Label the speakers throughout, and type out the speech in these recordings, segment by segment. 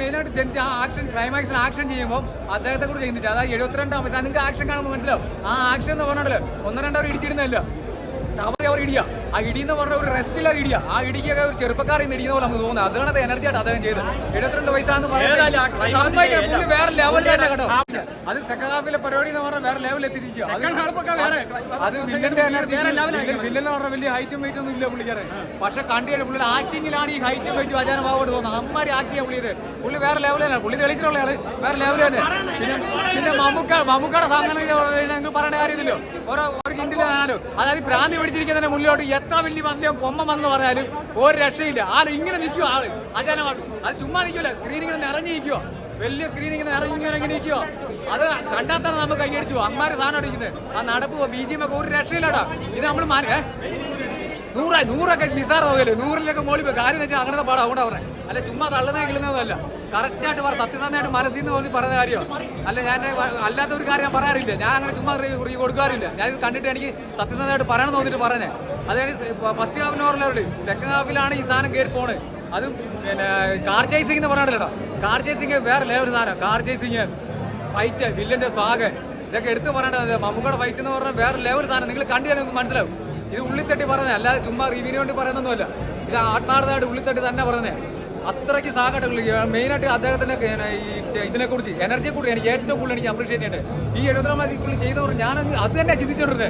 Speaker 1: മെയിനായിട്ട് ജനിച്ച ആ ആക്ഷൻ ക്ലൈമാക്സിൽ ആക്ഷൻ ചെയ്യുമ്പോൾ അദ്ദേഹത്തെ കുറിച്ച് ചിന്തിച്ചു അതായത് എഴുപത്തിരണ്ടാം വയസ്സ്. നിങ്ങൾക്ക് ആക്ഷൻ കാണുമ്പോൾ മനസ്സിലാവും. ആ ആക്ഷൻ എന്ന് പറഞ്ഞാൽ ഒന്നോ രണ്ടോ അവർ ഇടിച്ചിടുന്നതല്ല? ചവറി അവർ ഇടിയ. ആ ഇടി എന്ന് പറഞ്ഞ ഒരു റെസ്റ്റില്ല ഇടിയ. ആ ഇടിക്കൊക്കെ ഒരു ചെറുപ്പക്കാരിൽ നിന്ന് ഇടിയുന്ന പോലെ നമുക്ക് തോന്നുന്നത് അതാണ് എനർജി ആയിട്ട് അദ്ദേഹം ചെയ്തത് എഴുപത്തിരണ്ട് വയസ്സാന്ന് പറയുന്നത് വേറെ തന്നെ കേട്ടോ. അത് സെക്കൻഡ് ഹാഫിലെ പരിപാടി എന്ന് പറഞ്ഞാൽ വേറെ ലെവലിൽ എത്തിച്ചിരിക്കുക. അത് വില്ലന്റെ എനർജി. വില്ലൻ എന്ന് പറഞ്ഞാൽ വലിയ ഹൈറ്റും വെയിറ്റും ഒന്നും ഇല്ല പുള്ളിക്കാരെ. പക്ഷെ കണ്ടിട്ട് പുള്ളി പുള്ളിയുടെ ആക്ടിങ്ങിലാണ് ഈ ഹൈറ്റും വെയിറ്റും അജാനഭാവോട് തോന്നുന്നത്. അമ്മാരി ആക്ടിയ പുള്ളിയത്. പുള്ളി വേറെ ലെവലാണ് പുള്ളി തെളിച്ചിട്ടുള്ള ആൾ. വേറെ ലെവൽ തന്നെ. പിന്നെ പിന്നെ മമ്മൂക്ക മമ്മൂക്കയുടെ സാധനം പറയേണ്ട കാര്യമില്ലല്ലോ. ഓരോ ഒരു കിണ്ടിലെ അതായത് ഭ്രാന്തി പിടിച്ചിരിക്കുന്നതിന്റെ മുന്നിലോട്ട് എത്ര വലിയ വന്നിയോ കൊമ്മ വന്ന് പറഞ്ഞാലും ഒരു രക്ഷയില്ല. ആൾ ഇങ്ങനെ നിൽക്കുക ആൾ? അജാനമാട്ടു അത് ചുമ്മാ നിൽക്കില്ല സ്ക്രീനിങ്ങനെ നിറഞ്ഞു നിൽക്കുക വലിയ സ്ക്രീനിങ്ങനെ ഇറങ്ങി ഇങ്ങനെ നിൽക്കുക അത് കണ്ടാൽ തന്നെ നമുക്ക് കൈയടിച്ചു അമ്മാര് സാധനം അടിക്കുന്നത്. ആ നടപ്പ് ബി ജി എം ഒക്കെ ഒരു രക്ഷയില്ലാടാ ഇത് നമ്മൾ മാറി ഏ? നൂറായി നൂറൊക്കെ നിസാറാവുമല്ലോ നൂറിലൊക്കെ മോളി പോയി. കാര്യം വെച്ചാൽ അങ്ങനത്തെ പാടാ. അവിടെ പറഞ്ഞത് അല്ല ചുമ്മാ തള്ളുന്നേ കിളുന്നതല്ല കറക്റ്റായിട്ട് പറ സത്യസന്ധമായിട്ട് മനസ്സിൽ നിന്ന് തോന്നി പറഞ്ഞ കാര്യമാണ്. അല്ല ഞാൻ അല്ലാത്ത ഒരു കാര്യം ഞാൻ പറയാറില്ല. ഞാൻ അങ്ങനെ ചുമ്മാ കുറിച്ച് കൊടുക്കാറില്ല. ഞാൻ ഇത് കണ്ടിട്ട് എനിക്ക് സത്യസന്ധമായിട്ട് പറയണം തോന്നിട്ട് പറഞ്ഞേ. അതായത് ഫസ്റ്റ് ഹാഫിന് ഓർമ്മയുണ്ട് സെക്കൻഡ് ഹാഫിലാണ് ഈ സാധനം കയറി പോണത് അത് പിന്നെ കാർ ചേസിംഗ് എന്ന് പറഞ്ഞില്ലട്ടോ കാർ ചേസിംഗ് വേറെ ലെവൽ സാധനം. കാർ ചേസിംഗ് ഫൈറ്റ് വില്ലന്റെ സ്വാഗ് ഇതൊക്കെ എടുത്ത് പറയേണ്ടത് മമ്മൂക്കയുടെ ഫൈറ്റ് എന്ന് പറഞ്ഞാൽ വേറെ ലെവൽ സാധനം. നിങ്ങൾ കണ്ടു കഴിഞ്ഞാൽ നിങ്ങൾക്ക് മനസ്സിലാവും. ഇത് ഉള്ളിത്തട്ടി പറഞ്ഞേ അല്ലാതെ ചുമ്മാ റിവ്യൂവിന് വേണ്ടി പറയുന്നൊന്നുമല്ല. ഇത് ആത്മാർത്ഥമായിട്ട് ഉള്ളിത്തട്ടി തന്നെ പറഞ്ഞേ. അത്രയ്ക്ക് സാഗായിട്ട് മെയിനായിട്ട് അദ്ദേഹത്തിന്റെ പിന്നെ ഈ ഇതിനെ കുറിച്ച് എനർജിയെ കുറിച്ച് എനിക്ക് ഏറ്റവും കൂടുതൽ എനിക്ക് അപ്രീഷിയേറ്റ് ചെയ്യേണ്ടത്. ഈ എഴുപത്തിരാം വയസ്സിൽ ചെയ്തവർ ഞാൻ അത് തന്നെ ചിന്തിച്ചോണ്ടിരുന്നത്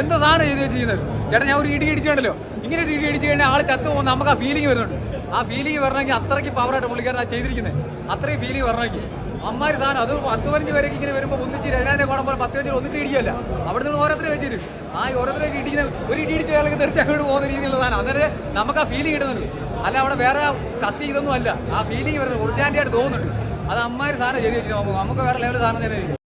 Speaker 1: എന്തോ സാധനം ചെയ്ത് ചെയ്യുന്നത്? ചേട്ടാ ഞാൻ ഒരു ഇടി ഇടിച്ചിട്ടുണ്ടല്ലോ. ഇങ്ങനെ ഒരു ഇടി ഇടിച്ചു കഴിഞ്ഞാൽ ആൾ ചത്തു പോകുന്ന നമുക്ക് ആ ഫീലിംഗ് വരുന്നുണ്ട്. ആ ഫീലിംഗ് വരണമെങ്കിൽ അത്രയ്ക്ക് പവറായിട്ട് പുള്ളിക്കാരൻ ചെയ്തിരിക്കുന്നത് അത്രയും ഫീലിംഗ് വരണമെങ്കിൽ അമ്മാര് സാധനം അത് പത്ത് പതിനഞ്ച് പേരൊക്കെ ഇങ്ങനെ വരുമ്പോൾ ഒന്നിച്ച് രജനാന്റെ കോണം പോലെ പത്ത് പതിനഞ്ച് ഒന്നിച്ച് ഇടിയല്ല അവിടെ നിന്ന് ഓരോരുത്തരെ വെച്ചിട്ട്. ആ ഓരോരുത്തരേക്ക് ഇടിക്കുന്ന ഒരു ഇടി ഇടിച്ച അയാൾക്ക് തെറിച്ച് അങ്ങോട്ട് പോകുന്ന രീതിയിലുള്ള സാധനം. അന്നേരം നമുക്ക് ആ ഫീലിംഗ് കിട്ടുന്നുണ്ട്. അല്ല അവിടെ വേറെ കത്തി ഇതൊന്നും അല്ല. ആ ഫീലിംഗ് വരുന്നത്. ഒറിജിനാലിറ്റി ആയിട്ട് തോന്നുന്നുണ്ട്. അത് അമ്മാര് സാധനം ചെയ്ത് വെച്ചിട്ട് നമുക്ക് വേറെ ലെവൽ സാധനം തന്നെ